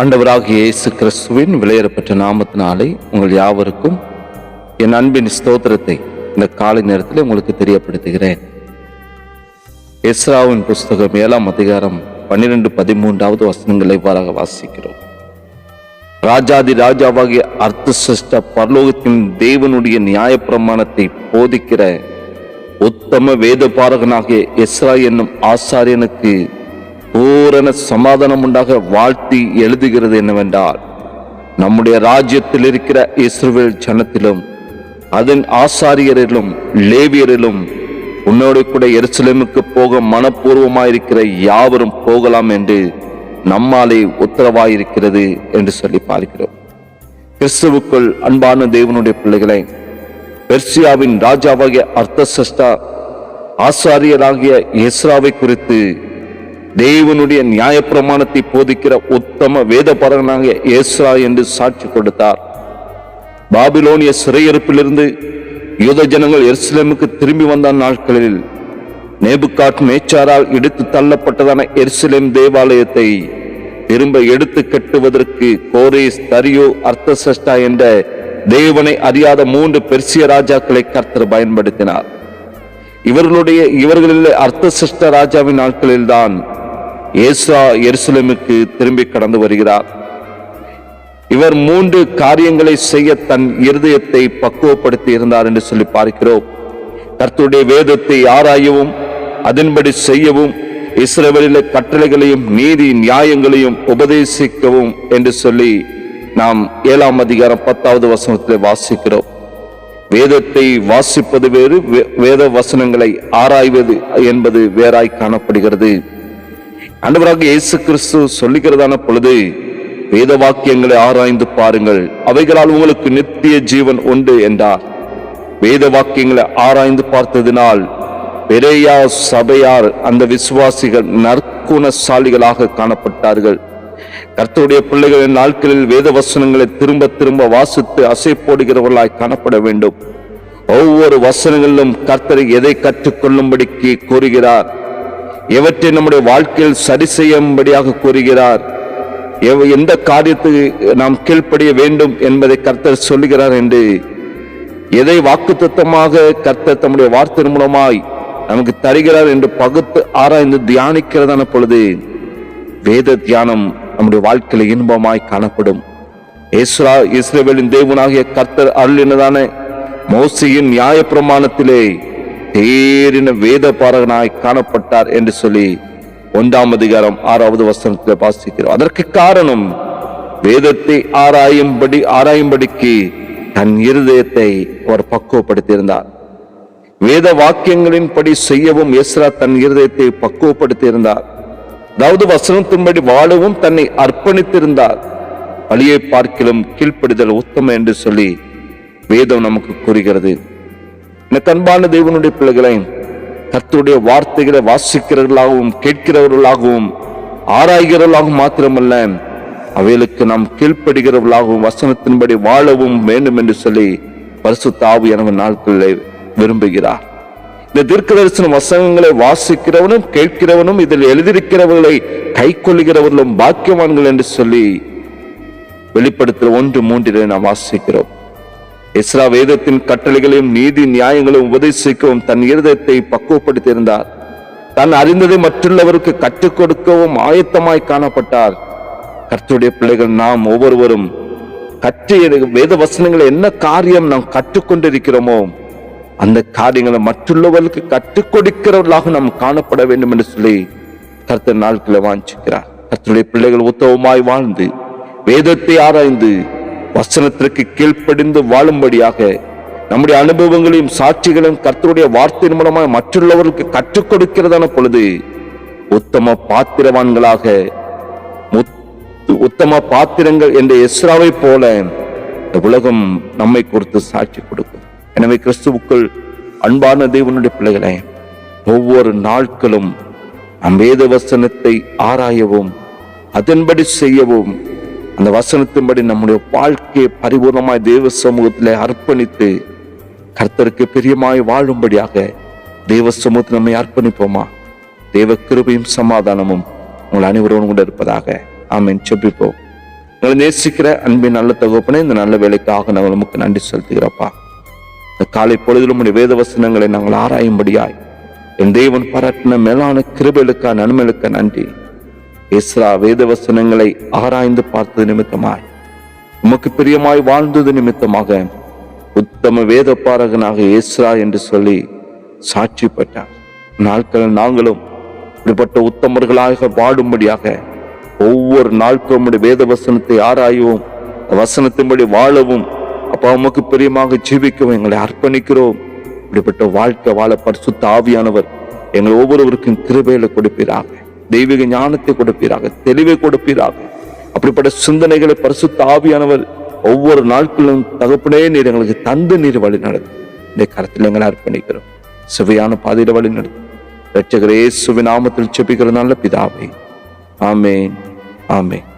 ஆண்டவராக இயேசு கிறிஸ்துவின் விலையேறப்பட்ட நாமத்தினாலே உங்கள் யாவருக்கும் என் அன்பின் ஸ்தோத்திரத்தை இந்த காலை நேரத்தில் உங்களுக்கு தெரியப்படுத்துகிறேன். எஸ்ராவின் புஸ்தகம் ஏழாம் அதிகாரம் பன்னிரெண்டு பதிமூன்றாவது வசனங்களை இவ்வாறாக வாசிக்கிறோம். ராஜாதி ராஜாவாகிய அர்த்தசிஷ்ட பரலோகத்தின் தேவனுடைய நியாயப்பிரமாணத்தை போதிக்கிற உத்தம வேதபாரகனாகிய எஸ்ரா என்னும் ஆசாரியனுக்கு பூரண சமாதானம் உண்டாக வாழ்த்தி எழுதுகிறது என்னவென்றால் நம்முடைய ராஜ்யத்தில் இருக்கிற இஸ்ரவேல் ஜனத்திலும் அதன் ஆசாரியரிலும் லேவியரிலும் உன்னோடு கூட எருசலேமுக்கு போக மனப்பூர்வமாயிருக்கிற யாவரும் போகலாம் என்று நம்மாலே உத்தரவாயிருக்கிறது என்று சொல்லி பார்க்கிறோம் கிறிஸ்துவுக்குள் அன்பான தேவனுடைய பிள்ளைகளை பெர்சியாவின் ராஜாவாகிய அர்த்தசஷ்டா ஆசாரியராகிய எஸ்ராவை குறித்து தேவனுடைய நியாயப்பிரமாணத்தை போதிக்கிற உத்தம வேதபரனாகிய ஏஸ்ரா என்று சாட்சி கொடுத்தார். பாபிலோனிய சிறையிருப்பிலிருந்து யூத ஜனங்கள் எருசலேமுக்கு திரும்பி வந்த நாட்களில் நேபுகாட் நேச்சாரால் இடித்து தள்ளப்பட்டதான எருசலேம் தேவாலயத்தை திரும்ப எடுத்து கட்டுவதற்கு கோரேஸ் தரியோ அர்த்தசஷ்டா என்ற தேவனை அறியாத மூன்று பெர்சிய ராஜாக்களை கர்த்தர் பயன்படுத்தினார். இவர்களுடைய இவர்களில் அர்த்தசிஷ்ட ராஜாவின் நாட்களில்தான் ஏசா எருசலேமுக்கு திரும்பி கடந்து வருகிறார். இவர் மூன்று காரியங்களை செய்ய தன் இருதயத்தை பக்குவப்படுத்தி இருந்தார் என்று சொல்லி பார்க்கிறோம். கர்த்தருடைய வேதத்தை ஆராயவும் அதன்படி செய்யவும் இஸ்ரவேலில கட்டளைகளையும் நீதி நியாயங்களையும் உபதேசிக்கவும் என்று சொல்லி நாம் ஏழாம் அதிகாரம் பத்தாவது வசனத்தில் வாசிக்கிறோம். வேதத்தை வாசிப்பது வேறு வே- வேத வசனங்களை ஆராய்வது என்பது வேறாய் காணப்படுகிறது. ஆண்டவராக இயேசு கிறிஸ்து சொல்லுகிறதான பொழுது வேத வாக்கியங்களை ஆராய்ந்து பாருங்கள். அவைகளால் உங்களுக்கு நித்திய ஜீவன் உண்டு என்றார். வேத வாக்கியங்களை ஆராய்ந்து பார்த்ததினால் பெரியா சபையார் அந்த விசுவாசிகள் நற்குணசாலிகளாக காணப்பட்டார்கள். கர்த்தருடைய பிள்ளைகளின் நாட்களில் வேத வசனங்களை திரும்ப திரும்ப வாசித்து அசை போடுகிறவர்களாய் காணப்பட வேண்டும். ஒவ்வொரு வசனங்களிலும் கர்த்தர் எதை கற்றுக்கொள்ளும்படிக்கு கூறுகிறார்? எவற்றை நம்முடைய வாழ்க்கையில் சரி செய்யும்படியாக கூறுகிறார். எவ- எந்த காரியத்துக்கு நாம் கீழ்ப்படிய வேண்டும் என்பதை கர்த்தர் சொல்லுகிறார் என்று. எதை வாக்குத்தத்தமாக கர்த்தர் தம்முடைய வார்த்தை மூலமாய் நமக்கு தருகிறார் என்று பகுத்து ஆராய்ந்து தியானிக்கிறதான பொழுது வேத தியானம் நம்முடைய வாழ்க்கையில இன்பமாய் காணப்படும். இஸ்ரா இஸ்ரேவேலின் தேவனாகிய கர்த்தர் அருளினதான மோசியின் நியாய பிரமாணத்திலே தேறின வேத பாரகனாய் காணப்பட்டார் என்று சொல்லி ஒன்றாம் அதிகாரம் ஆறாவது வசனத்தில் வாசிக்கிறோம். அதற்கு காரணம் வேதத்தை ஆராயும்படி ஆராயும்படிக்கு தன் இருதயத்தை அவர் பக்குவப்படுத்தியிருந்தார். வேத வாக்கியங்களின்படி செய்யவும் எஸ்ரா தன் இருதயத்தை பக்குவப்படுத்தியிருந்தார். அதாவது வசனத்தின்படி வாழவும் தன்னை அர்ப்பணித்திருந்தார். வழியை பார்க்கிலும் கீழ்ப்படிதல் உத்தமம் என்று சொல்லி வேதம் நமக்கு கூறுகிறது. எனக்கு அன்பான தேவனுடைய பிள்ளைகளை கத்துடைய வார்த்தைகளை வாசிக்கிறவர்களாகவும் கேட்கிறவர்களாகவும் ஆராய்கிறவர்களாகவும் மாத்திரமல்ல அவைகளுக்கு நாம் கீழ்ப்படுகிறவர்களாகவும் வசனத்தின்படி வாழவும் வேண்டும் என்று சொல்லி தாவு ஆவியானவர் நாட்களில் விரும்புகிறார். இந்த தீர்க்க தரிசன வசனங்களை வாசிக்கிறவனும் கேட்கிறவனும் இதில் எழுதியிருக்கிறவர்களை கை கொள்ளுகிறவர்களும் பாக்கியவான்கள் என்று சொல்லி வெளிப்படுத்துகிற ஒன்று மூன்றிலே நாம் வாசிக்கிறோம். இஸ்ரா வேதத்தின் கட்டளைகளையும் நீதி நியாயங்களையும் உபதேசிக்கவும் தன் இருதயத்தை பக்குவப்படுத்தியிருந்தார். தான் அறிந்ததை மற்றுள்ளவருக்கு கற்றுக் கொடுக்கவும் ஆயத்தமாய் காணப்பட்டார். கர்த்துடைய பிள்ளைகள் நாம் ஒவ்வொருவரும் கற்று வேத வசனங்களை என்ன காரியம் நாம் கற்றுக்கொண்டிருக்கிறோமோ அந்த காரியங்களை மற்றுள்ளவர்களுக்கு கற்றுக் கொடுக்கிறவர்களாக நாம் காணப்பட வேண்டும் என்று சொல்லி கர்த்தர் நாட்களை வாஞ்சிக்கிறார். கர்த்தருடைய பிள்ளைகள் உத்தவமாய் வாழ்ந்து வேதத்தை ஆராய்ந்து வசனத்திற்கு கீழ்ப்படிந்து வாழும்படியாக நம்முடைய அனுபவங்களையும் சாட்சிகளையும் கர்த்தருடைய வார்த்தையின் மூலமாக மற்றுள்ளவர்களுக்கு கற்றுக் கொடுக்கிறதான பொழுது உத்தம பாத்திரவான்களாக உத்தம பாத்திரங்கள் என்ற எஸ்ராவை போல இந்த உலகம் நம்மை குறித்து சாட்சி கொடுக்கும். எனவே கிறிஸ்துவுக்குள் அன்பான தேவனுடைய பிள்ளைகளே ஒவ்வொரு நாட்களும் நம் வேத வசனத்தை ஆராயவும் அதன்படி செய்யவும் அந்த வசனத்தின்படி நம்முடைய வாழ்க்கையை பரிபூர்ணமாய் தேவ சமூகத்தில் அர்ப்பணித்து கர்த்தருக்கு பிரியமாய் வாழும்படியாக தேவ சமூகத்தில் நம்மை அர்ப்பணிப்போமா? தேவ கிருபையும் சமாதானமும் உங்கள் அனைவரோடும் கூட இருப்பதாக ஆமேன். செப்பிப்போம் உங்களை நேசிக்கிற அன்பின் நல்ல தகப்பனே இந்த நல்ல வேலைக்காக நாங்கள் நமக்கு நன்றி செலுத்துகிறப்பா. இந்த காலை பொழுதிலும் உடைய வேத வசனங்களை நாங்கள் ஆராயும்படியாய் என் தேவன் பாராட்டின மேலான கிருபைகளுக்கா நன்மைகளுக்கு நன்றி. இஸ்ரா வேத வசனங்களை ஆராய்ந்து பார்த்தது நிமித்தமாய். உமக்கு பிரியமாய் வாழ்ந்தது நிமித்தமாக உத்தம வேத பாரகனாக இஸ்ரா என்று சொல்லி சாட்சி பெற்றார். நாட்கள் நாங்களும் இப்படிப்பட்ட உத்தமர்களாக வாடும்படியாக ஒவ்வொரு நாட்களும் வேத வசனத்தை ஆராயவும் வசனத்தின்படி வாழவும். அப்பா உமக்கு பிரியமாக ஜீவிக்கவும் எங்களை அர்ப்பணிக்கிறோம். இப்படிப்பட்ட வாழ்க்கை வாழ பரிசுத்த ஆவியானவர் எங்கள் ஒவ்வொருவருக்கும் கிருபையில கொடுப்பீராக. தெய்வீக ஞானத்தை கொடுப்பீராக தெளிவை கொடுப்பீராக. அப்படிப்பட்ட சிந்தனைகளை பரிசுத்த ஆவியானவர் ஒவ்வொரு நாட்களும் தகப்பனே நீர் எங்களுக்கு தந்து நீர் வழி நடத்தும். இந்த கருத்தில் எங்களை அர்ப்பணிக்கிறோம். சுவையான பாதையில வழி நடத்தும். ரட்சகரே சுவிநாமத்தில் செபிக்கிற நல்ல பிதாவை. ஆமேன். ஆமேன்.